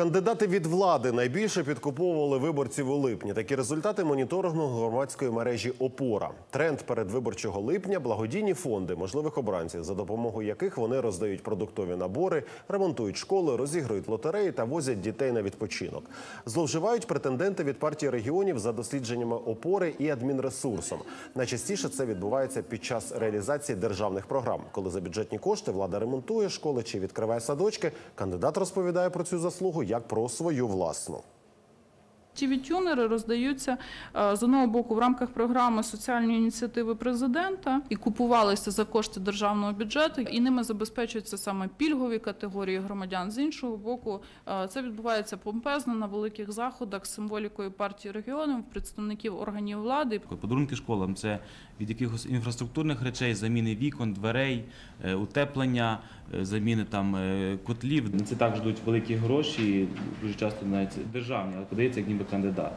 Кандидати від влади найбільше підкуповували виборців у липні. Такі результати моніторингу громадської мережі Опора. Тренд передвиборчого липня благодійні фонди можливих обранців, за допомогою яких вони роздають продуктові набори, ремонтують школи, розігрують лотереї та возять дітей на відпочинок. Зловживають претенденти від партії регіонів за дослідженнями опори і адмінресурсом. Найчастіше це відбувається під час реалізації державних програм, коли за бюджетні кошти влада ремонтує школи чи відкриває садочки. Кандидат розповідає про цю заслугу як про свою власну. TV-тюнери роздаються е, з одного боку в рамках програми соціальної ініціативи президента і купувалися за кошти державного бюджету, і ними забезпечуються саме пільгові категорії громадян. З іншого боку, е, це відбувається помпезно на великих заходах з символікою партії регіонів, представників органів влади. Подарунки школам це від якихось інфраструктурних речей, заміни вікон, дверей, е, утеплення, заміни там е, котлів. Це також ждуть великі гроші, дуже часто навіть державні, але подається як ніби кандидат.